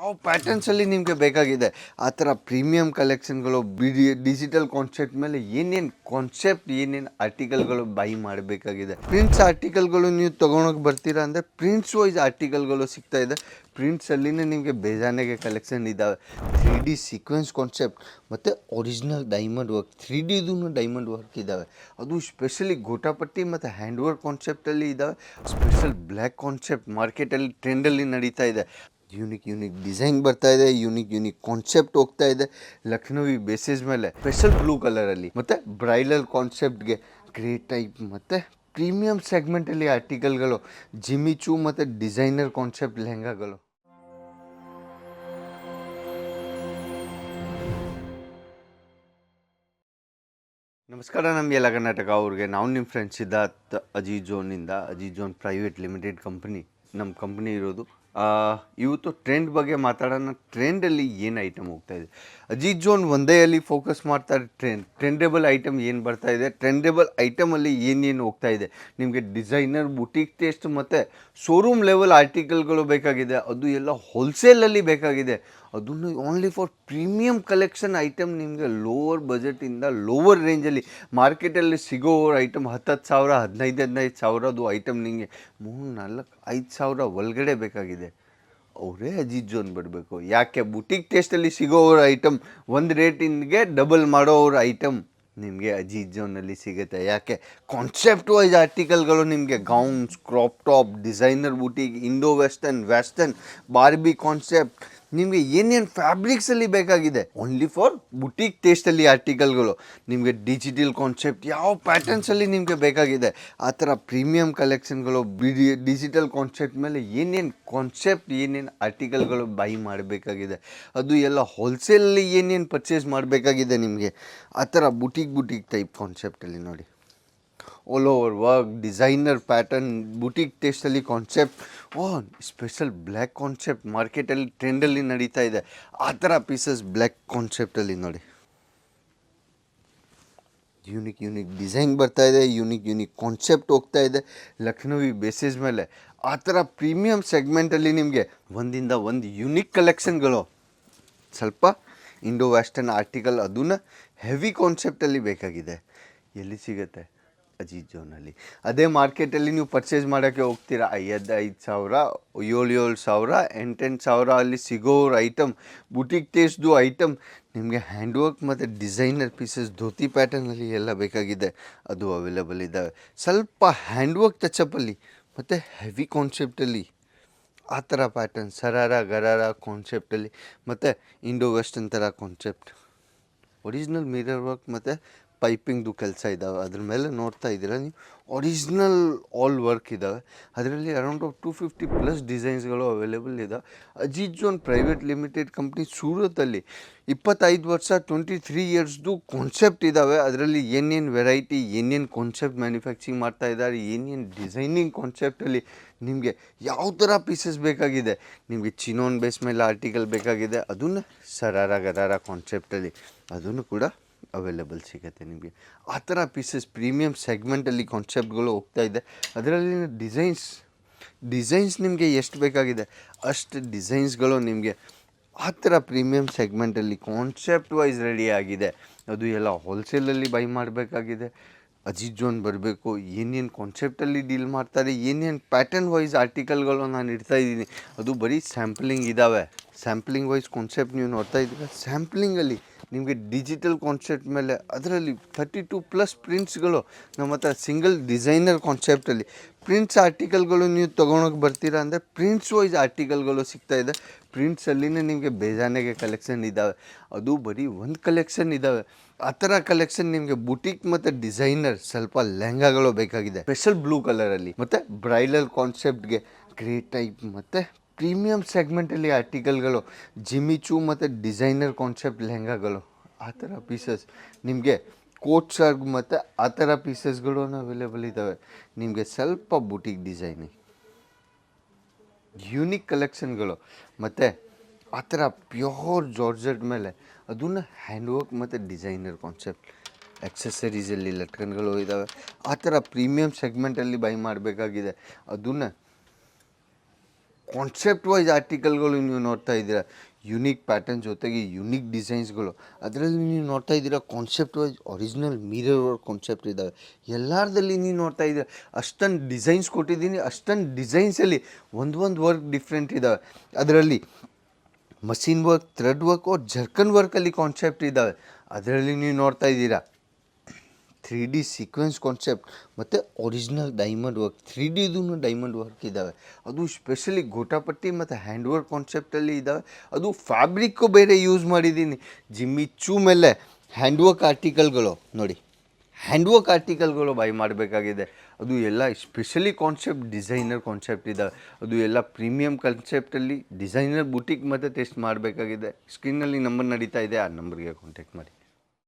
ಯಾವ ಪ್ಯಾಟರ್ನ್ಸಲ್ಲಿ ನಿಮಗೆ ಬೇಕಾಗಿದೆ? ಆ ಥರ ಪ್ರೀಮಿಯಂ ಕಲೆಕ್ಷನ್ಗಳು ಬಿಡಿ ಡಿಜಿಟಲ್ ಕಾನ್ಸೆಪ್ಟ್ ಮೇಲೆ ಏನೇನು ಕಾನ್ಸೆಪ್ಟ್ ಏನೇನು ಆರ್ಟಿಕಲ್ಗಳು ಬೈ ಮಾಡಬೇಕಾಗಿದೆ? ಪ್ರಿಂಟ್ಸ್ ಆರ್ಟಿಕಲ್ಗಳು ನೀವು ತೊಗೊಳಕ್ಕೆ ಬರ್ತೀರಾ ಅಂದರೆ ಪ್ರಿಂಟ್ಸ್ ವೈಸ್ ಆರ್ಟಿಕಲ್ಗಳು ಸಿಗ್ತಾ ಇದೆ. ಪ್ರಿಂಟ್ಸಲ್ಲಿನೇ ನಿಮಗೆ ಬೇಜಾನೆಗೆ ಕಲೆಕ್ಷನ್ ಇದ್ದಾವೆ ತ್ರೀ ಡಿ ಸೀಕ್ವೆನ್ಸ್ ಕಾನ್ಸೆಪ್ಟ್ ಮತ್ತು ಒರಿಜಿನಲ್ ಡೈಮಂಡ್ ವರ್ಕ್ ತ್ರೀ ಡಿದೂ ಡೈಮಂಡ್ ವರ್ಕ್ ಇದ್ದಾವೆ ಅದು ಸ್ಪೆಷಲಿ ಗೋಟಾಪಟ್ಟಿ ಮತ್ತು ಹ್ಯಾಂಡ್ ವರ್ಕ್ ಕಾನ್ಸೆಪ್ಟಲ್ಲಿ ಇದ್ದಾವೆ ಸ್ಪೆಷಲ್ ಬ್ಲ್ಯಾಕ್ ಕಾನ್ಸೆಪ್ಟ್ ಮಾರ್ಕೆಟಲ್ಲಿ ಟ್ರೆಂಡಲ್ಲಿ ನಡೀತಾ ಇದೆ. ಯೂನಿಕ್ ಯೂನಿಕ್ ಡಿಸೈನ್ ಬರ್ತಾ ಇದೆ ಯೂನಿಕ್ ಯುನಿಕ್ ಕಾನ್ಸೆಪ್ಟ್ ಹೋಗ್ತಾ ಇದೆ. ಲಕ್ನೋವಿ ಬೇಸಿಸ್ ಮೇಲೆ ಸ್ಪೆಷಲ್ ಬ್ಲೂ ಕಲರಲ್ಲಿ ಮತ್ತು ಬ್ರೈಡಲ್ ಕಾನ್ಸೆಪ್ಟ್ಗೆ ಗ್ರೇ ಟೈಪ್ ಮತ್ತು ಪ್ರೀಮಿಯಂ ಸೆಗ್ಮೆಂಟಲ್ಲಿ ಆರ್ಟಿಕಲ್ಗಳು ಜಿಮಿಚು ಮತ್ತು ಡಿಸೈನರ್ ಕಾನ್ಸೆಪ್ಟ್ ಲೆಹಂಗಾಗಳು. ನಮಸ್ಕಾರ ನಮ್ಮ ಎಲ್ಲ ಕರ್ನಾಟಕ ಅವ್ರಿಗೆ. ನಾವು ನಿಮ್ಮ ಫ್ರೆಂಡ್ ಸಿದ್ಧಾರ್ಥ್ ಅಜೀಜ್ ಜೋನಿಂದ ಅಜಿ ಜೋನ್ ಪ್ರೈವೇಟ್ ಲಿಮಿಟೆಡ್ ಕಂಪ್ನಿ ನಮ್ಮ ಕಂಪ್ನಿ ಇರೋದು ಇವತ್ತು ಟ್ರೆಂಡ್ ಬಗ್ಗೆ ಮಾತಾಡೋಣ. ಟ್ರೆಂಡಲ್ಲಿ ಏನು ಐಟಮ್ ಹೋಗ್ತಾ ಇದೆ? ಅಜಿತ್ ಜೋನ್ ಒಂದೇ ಅಲ್ಲಿ ಫೋಕಸ್ ಮಾಡ್ತಾರೆ ಟ್ರೆಂಡ್ ಟ್ರೆಂಡೇಬಲ್ ಐಟಮ್ ಏನು ಬರ್ತಾ ಇದೆ? ಟ್ರೆಂಡೇಬಲ್ ಐಟಮಲ್ಲಿ ಏನೇನು ಹೋಗ್ತಾ ಇದೆ? ನಿಮಗೆ ಡಿಸೈನರ್ ಬುಟೀಕ್ ಟೇಸ್ಟ್ ಮತ್ತು ಶೋರೂಮ್ ಲೆವೆಲ್ ಆರ್ಟಿಕಲ್ಗಳು ಬೇಕಾಗಿದೆ. ಅದು ಎಲ್ಲ ಹೋಲ್ಸೇಲಲ್ಲಿ ಬೇಕಾಗಿದೆ. ಅದನ್ನು only for premium collection item ನಿಮಗೆ ಲೋವರ್ ಬಜೆಟಿಂದ ಲೋವರ್ ರೇಂಜಲ್ಲಿ ಮಾರ್ಕೆಟಲ್ಲಿ ಸಿಗೋ ಐಟಮ್ ಹತ್ತತ್ತು ಸಾವಿರ, ಹದಿನೈದು ಹದಿನೈದು ಸಾವಿರದು ಐಟಮ್ ನಿಮಗೆ ಮೂರು, ನಾಲ್ಕು, ಐದು ಸಾವಿರ ಒಳಗಡೆ ಬೇಕಾಗಿದೆ. ಅವರೇ ಅಜಿಜ್ಜು ಜೋನ್ ಬರಬೇಕು ಯಾಕೆ? ಬುಟಿಕ್ ಟೇಸ್ಟಲ್ಲಿ ಸಿಗೋವ್ರ ಐಟಮ್ ಒಂದು ರೇಟಿಂದಗೆ ಡಬಲ್ ಮಾಡೋವ್ರ ಐಟಮ್ ನಿಮಗೆ ಅಜೀಜ್ ಜೋನಲ್ಲಿ ಸಿಗುತ್ತೆ. ಯಾಕೆ? ಕಾನ್ಸೆಪ್ಟ್ ವೈಸ್ ಆರ್ಟಿಕಲ್ಗಳು ನಿಮಗೆ gowns crop top designer boutique Indo western western Barbie concept ನಿಮಗೆ ಏನೇನು ಫ್ಯಾಬ್ರಿಕ್ಸಲ್ಲಿ ಬೇಕಾಗಿದೆ? ಓನ್ಲಿ ಫಾರ್ ಬುಟೀಕ್ ಟೇಸ್ಟಲ್ಲಿ ಆರ್ಟಿಕಲ್ಗಳು ನಿಮಗೆ ಡಿಜಿಟಲ್ ಕಾನ್ಸೆಪ್ಟ್ ಯಾವ ಪ್ಯಾಟರ್ನ್ಸಲ್ಲಿ ನಿಮಗೆ ಬೇಕಾಗಿದೆ? ಆ ಥರ ಪ್ರೀಮಿಯಂ ಕಲೆಕ್ಷನ್ಗಳು ಬಿಡಿ ಡಿಜಿಟಲ್ ಕಾನ್ಸೆಪ್ಟ್ ಮೇಲೆ ಏನೇನು ಕಾನ್ಸೆಪ್ಟ್ ಏನೇನು ಆರ್ಟಿಕಲ್ಗಳು ಬೈ ಮಾಡಬೇಕಾಗಿದೆ? ಅದು ಎಲ್ಲ ಹೋಲ್ಸೇಲಲ್ಲಿ ಏನೇನು ಪರ್ಚೇಸ್ ಮಾಡಬೇಕಾಗಿದೆ ನಿಮಗೆ? ಆ ಥರ ಬುಟೀಕ್ ಬುಟೀಕ್ ಟೈಪ್ ಕಾನ್ಸೆಪ್ಟಲ್ಲಿ ನೋಡಿ. All over work designer pattern boutique ಟೇಸ್ಟಲ್ಲಿ ಕಾನ್ಸೆಪ್ಟ್ ಓ ಸ್ಪೆಷಲ್ ಬ್ಲ್ಯಾಕ್ ಕಾನ್ಸೆಪ್ಟ್ ಮಾರ್ಕೆಟಲ್ಲಿ ಟ್ರೆಂಡಲ್ಲಿ ನಡೀತಾ ಇದೆ. ಆ ಥರ ಪೀಸಸ್ ಬ್ಲ್ಯಾಕ್ ಕಾನ್ಸೆಪ್ಟಲ್ಲಿ ನೋಡಿ. ಯುನಿಕ್ ಯುನಿಕ್ ಡಿಸೈನ್ ಬರ್ತಾ ಇದೆ ಯುನಿಕ್ ಯುನಿಕ್ ಕಾನ್ಸೆಪ್ಟ್ ಹೋಗ್ತಾ ಇದೆ. ಲಕ್ನೋವಿ ಬೇಸಿಸ್ ಮೇಲೆ. ಆ ಥರ ಪ್ರೀಮಿಯಂ ಸೆಗ್ಮೆಂಟಲ್ಲಿ ನಿಮಗೆ ಒಂದಿಂದ ಒಂದು ಯುನಿಕ್ ಕಲೆಕ್ಷನ್ಗಳು ಸ್ವಲ್ಪ ಇಂಡೋ ವೆಸ್ಟರ್ನ್ ಆರ್ಟಿಕಲ್ ಅದನ್ನ ಹೆವಿ ಕಾನ್ಸೆಪ್ಟಲ್ಲಿ ಬೇಕಾಗಿದೆ. ಎಲ್ಲಿ ಸಿಗುತ್ತೆ? ಅಜೀತ್ ಜೋನಲ್ಲಿ ಅದೇ ಮಾರ್ಕೆಟಲ್ಲಿ ನೀವು ಪರ್ಚೇಸ್ ಮಾಡೋಕ್ಕೆ ಹೋಗ್ತೀರಾ? ಐದು ಐದು ಸಾವಿರ, ಏಳು ಏಳು ಸಾವಿರ, ಎಂಟೆಂಟು ಸಾವಿರ ಅಲ್ಲಿ ಸಿಗೋರು ಐಟಮ್ ಬುಟಿಕ್ ಟೇಸ್ಟ್ದು ಐಟಮ್ ನಿಮಗೆ ಹ್ಯಾಂಡ್ ವರ್ಕ್ ಮತ್ತು ಡಿಸೈನರ್ ಪೀಸಸ್ ಧೋತಿ ಪ್ಯಾಟರ್ನಲ್ಲಿ ಎಲ್ಲ ಬೇಕಾಗಿದೆ. ಅದು ಅವೈಲೇಬಲ್ ಇದ್ದಾವೆ ಸ್ವಲ್ಪ ಹ್ಯಾಂಡ್ ವರ್ಕ್ ಟಚಪ್ಪಲ್ಲಿ ಮತ್ತು ಹೆವಿ ಕಾನ್ಸೆಪ್ಟಲ್ಲಿ ಆ ಥರ ಪ್ಯಾಟರ್ನ್ ಸರಾರ, ಗರಾರ ಕಾನ್ಸೆಪ್ಟಲ್ಲಿ ಮತ್ತು ಇಂಡೋ ವೆಸ್ಟರ್ನ್ ಥರ ಕಾನ್ಸೆಪ್ಟ್ ಒರಿಜಿನಲ್ ಮಿರರ್ ವರ್ಕ್ ಮತ್ತು ಪೈಪಿಂಗ್ದು ಕೆಲಸ ಇದ್ದಾವೆ ಅದ್ರ ಮೇಲೆ ನೋಡ್ತಾ ಇದ್ದೀರಾ ನೀವು? ಒರಿಜಿನಲ್ ಆಲ್ ವರ್ಕ್ ಇದ್ದಾವೆ ಅದರಲ್ಲಿ ಅರೌಂಡ್ ಟು ಫಿಫ್ಟಿ ಪ್ಲಸ್ ಡಿಸೈನ್ಸ್ಗಳು ಅವೈಲೇಬಲ್ ಇದ್ದಾವೆ Ajit zone private limited company ಸೂರತಲ್ಲಿ ಇಪ್ಪತ್ತೈದು ವರ್ಷ ಟ್ವೆಂಟಿ ತ್ರೀ ಇಯರ್ಸ್ದು ಕಾನ್ಸೆಪ್ಟ್ ಇದ್ದಾವೆ ಅದರಲ್ಲಿ ಏನೇನು ವೆರೈಟಿ ಏನೇನು ಕಾನ್ಸೆಪ್ಟ್ ಮ್ಯಾನುಫ್ಯಾಕ್ಚರಿಂಗ್ ಮಾಡ್ತಾ ಇದ್ದಾರೆ, ಏನೇನು ಡಿಸೈನಿಂಗ್ ಕಾನ್ಸೆಪ್ಟಲ್ಲಿ ನಿಮಗೆ ಯಾವ ಥರ ಪೀಸಸ್ ಬೇಕಾಗಿದೆ? ನಿಮಗೆ ಚಿನೋನ್ ಬೇಸ್ ಮೇಲೆ ಆರ್ಟಿಕಲ್ ಬೇಕಾಗಿದೆ. ಅದನ್ನು ಸರಾರ ಗರಾರ ಕಾನ್ಸೆಪ್ಟಲ್ಲಿ ಅದನ್ನು ಕೂಡ ಅವೈಲೇಬಲ್ ಸಿಗುತ್ತೆ ನಿಮಗೆ. ಆ ಥರ ಪೀಸಸ್ ಪ್ರೀಮಿಯಮ್ ಸೆಗ್ಮೆಂಟಲ್ಲಿ ಕಾನ್ಸೆಪ್ಟ್ಗಳು ಹೋಗ್ತಾ ಇದೆ. ಅದರಲ್ಲಿ ಡಿಸೈನ್ಸ್ ಡಿಸೈನ್ಸ್ ನಿಮಗೆ ಎಷ್ಟು ಬೇಕಾಗಿದೆ? ಅಷ್ಟು ಡಿಸೈನ್ಸ್ಗಳು ನಿಮಗೆ ಆ ಥರ ಪ್ರೀಮಿಯಮ್ ಸೆಗ್ಮೆಂಟಲ್ಲಿ ಕಾನ್ಸೆಪ್ಟ್ ವೈಸ್ ರೆಡಿ ಆಗಿದೆ. ಅದು ಎಲ್ಲ ಹೋಲ್ಸೇಲಲ್ಲಿ ಬೈ ಮಾಡಬೇಕಾಗಿದೆ. ಅಜಿತ್ ಜೋನ್ ಬರಬೇಕು, ಏನೇನು ಕಾನ್ಸೆಪ್ಟಲ್ಲಿ ಡೀಲ್ ಮಾಡ್ತಾರೆ, ಏನೇನು ಪ್ಯಾಟರ್ನ್ ವೈಸ್ ಆರ್ಟಿಕಲ್ಗಳು ನಾನು ಇಡ್ತಾ ಇದ್ದೀನಿ. ಅದು ಬರೀ ಸ್ಯಾಂಪ್ಲಿಂಗ್ ಇದ್ದಾವೆ ಸ್ಯಾಂಪ್ಲಿಂಗ್ ವೈಸ್ ಕಾನ್ಸೆಪ್ಟ್ ನೀವು ನೋಡ್ತಾ ಇದ್ದೀರ? ಸ್ಯಾಂಪ್ಲಿಂಗಲ್ಲಿ ನಿಮಗೆ ಡಿಜಿಟಲ್ ಕಾನ್ಸೆಪ್ಟ್ ಮೇಲೆ ಅದರಲ್ಲಿ ಥರ್ಟಿ ಟು ಪ್ಲಸ್ ಪ್ರಿಂಟ್ಸ್ಗಳು ನಮ್ಮ ಹತ್ರ ಸಿಂಗಲ್ ಡಿಸೈನರ್ ಕಾನ್ಸೆಪ್ಟಲ್ಲಿ ಪ್ರಿಂಟ್ಸ್ ಆರ್ಟಿಕಲ್ಗಳು ನೀವು ತೊಗೊಳಕ್ಕೆ ಬರ್ತೀರಾ ಅಂದರೆ ಪ್ರಿಂಟ್ಸ್ ವೈಸ್ ಆರ್ಟಿಕಲ್ಗಳು ಸಿಗ್ತಾ ಇದೆ. ಪ್ರಿಂಟ್ಸಲ್ಲಿನೇ ನಿಮಗೆ ಬೇಜಾನೆಗೆ ಕಲೆಕ್ಷನ್ ಇದ್ದಾವೆ ಅದು ಬರೀ ಒಂದು ಕಲೆಕ್ಷನ್ ಇದ್ದಾವೆ ಆ ಥರ ಕಲೆಕ್ಷನ್ ನಿಮಗೆ ಬುಟಿಕ್ ಮತ್ತು ಡಿಸೈನರ್ ಸ್ವಲ್ಪ ಲೆಹಂಗಾಗಳು ಬೇಕಾಗಿದೆ. ಸ್ಪೆಷಲ್ ಬ್ಲೂ ಕಲರಲ್ಲಿ ಮತ್ತು ಬ್ರೈಡಲ್ ಕಾನ್ಸೆಪ್ಟ್ಗೆ ಗ್ರೇ ಟೈಪ್ ಮತ್ತು ಪ್ರೀಮಿಯಂ ಸೆಗ್ಮೆಂಟಲ್ಲಿ ಆರ್ಟಿಕಲ್ಗಳು ಜಿಮಿಚು ಮತ್ತು ಡಿಸೈನರ್ ಕಾನ್ಸೆಪ್ಟ್ ಲೆಹಂಗಾಗಳು, ಆ ಥರ ಪೀಸಸ್ ನಿಮಗೆ ಕೋಟ್ ಸರ್ಗ್ ಮತ್ತು ಆ ಥರ ಪೀಸಸ್ಗಳು ಅವೈಲೇಬಲ್ ಇದ್ದಾವೆ ನಿಮಗೆ ಸ್ವಲ್ಪ ಬುಟಿಕ್ ಡಿಸೈನಿಂಗ್ ಯೂನಿಕ್ ಕಲೆಕ್ಷನ್ಗಳು ಮತ್ತು ಆ ಥರ ಪ್ಯೂರ್ ಜಾರ್ಜೆಟ್ ಮೇಲೆ ಅದನ್ನು ಹ್ಯಾಂಡ್ವರ್ಕ್ ಮತ್ತು ಡಿಸೈನರ್ ಕಾನ್ಸೆಪ್ಟ್ ಎಕ್ಸಸರೀಸಲ್ಲಿ ಲಟ್ಕನ್ಗಳು ಇದ್ದಾವೆ ಆ ಥರ ಪ್ರೀಮಿಯಂ ಸೆಗ್ಮೆಂಟಲ್ಲಿ ಬೈ ಮಾಡಬೇಕಾಗಿದೆ. ಅದನ್ನು ಕಾನ್ಸೆಪ್ಟ್ ವೈಸ್ ಆರ್ಟಿಕಲ್ಗಳು ನೀವು ನೋಡ್ತಾ ಇದ್ದೀರಾ. ಯುನೀಕ್ ಪ್ಯಾಟರ್ನ್ ಜೊತೆಗೆ ಯುನೀಕ್ ಡಿಸೈನ್ಸ್ಗಳು ಅದರಲ್ಲಿ ನೀವು ನೋಡ್ತಾ ಇದ್ದೀರಾ concept wise original mirror work concept ಇದ್ದಾವೆ. ಎಲ್ಲರದಲ್ಲಿ ನೀವು ನೋಡ್ತಾ ಇದ್ದೀರಾ. ಅಷ್ಟೊಂದು ಡಿಸೈನ್ಸ್ ಕೊಟ್ಟಿದ್ದೀನಿ. ಅಷ್ಟೊಂದು ಡಿಸೈನ್ಸಲ್ಲಿ ಒಂದು ಒಂದು ವರ್ಕ್ ಡಿಫ್ರೆಂಟ್ ಇದ್ದಾವೆ. ಅದರಲ್ಲಿ machine work thread work or zircon ವರ್ಕಲ್ಲಿ concept ಇದ್ದಾವೆ. ಅದರಲ್ಲಿ ನೀವು ನೋಡ್ತಾ ಇದ್ದೀರಾ. ತ್ರೀ ಡಿ ಸೀಕ್ವೆನ್ಸ್ ಕಾನ್ಸೆಪ್ಟ್ ಮತ್ತು ಒರಿಜಿನಲ್ ಡೈಮಂಡ್ ವರ್ಕ್ ತ್ರೀ ಡಿದೂ ಡೈಮಂಡ್ ವರ್ಕ್ ಇದ್ದಾವೆ ಅದು ಸ್ಪೆಷಲಿ ಗೋಟಾಪಟ್ಟಿ ಮತ್ತು ಹ್ಯಾಂಡ್ ವರ್ಕ್ ಕಾನ್ಸೆಪ್ಟಲ್ಲಿ ಇದ್ದಾವೆ ಅದು ಫ್ಯಾಬ್ರಿಕ್ಕು ಬೇರೆ ಯೂಸ್ ಮಾಡಿದ್ದೀನಿ. ಜಿಮ್ಮಿ ಚೂ ಮೇಲೆ ಹ್ಯಾಂಡ್ ವರ್ಕ್ ಆರ್ಟಿಕಲ್ಗಳು ನೋಡಿ. ಹ್ಯಾಂಡ್ ವರ್ಕ್ ಆರ್ಟಿಕಲ್ಗಳು ಬೈ ಮಾಡಬೇಕಾಗಿದೆ. ಅದು ಎಲ್ಲ ಸ್ಪೆಷಲಿ ಕಾನ್ಸೆಪ್ಟ್ ಡಿಸೈನರ್ ಕಾನ್ಸೆಪ್ಟ್ ಇದ್ದಾವೆ ಅದು ಎಲ್ಲ ಪ್ರೀಮಿಯಂ ಕಾನ್ಸೆಪ್ಟಲ್ಲಿ ಡಿಸೈನರ್ ಬುಟಿಕ್ ಮತ್ತು ಟೆಸ್ಟ್ ಮಾಡಬೇಕಾಗಿದೆ. ಸ್ಕ್ರೀನಲ್ಲಿ ನಂಬರ್ ನಡೀತಾ ಇದೆ, ಆ ನಂಬರ್ಗೆ ಕಾಂಟ್ಯಾಕ್ಟ್ ಮಾಡಿ.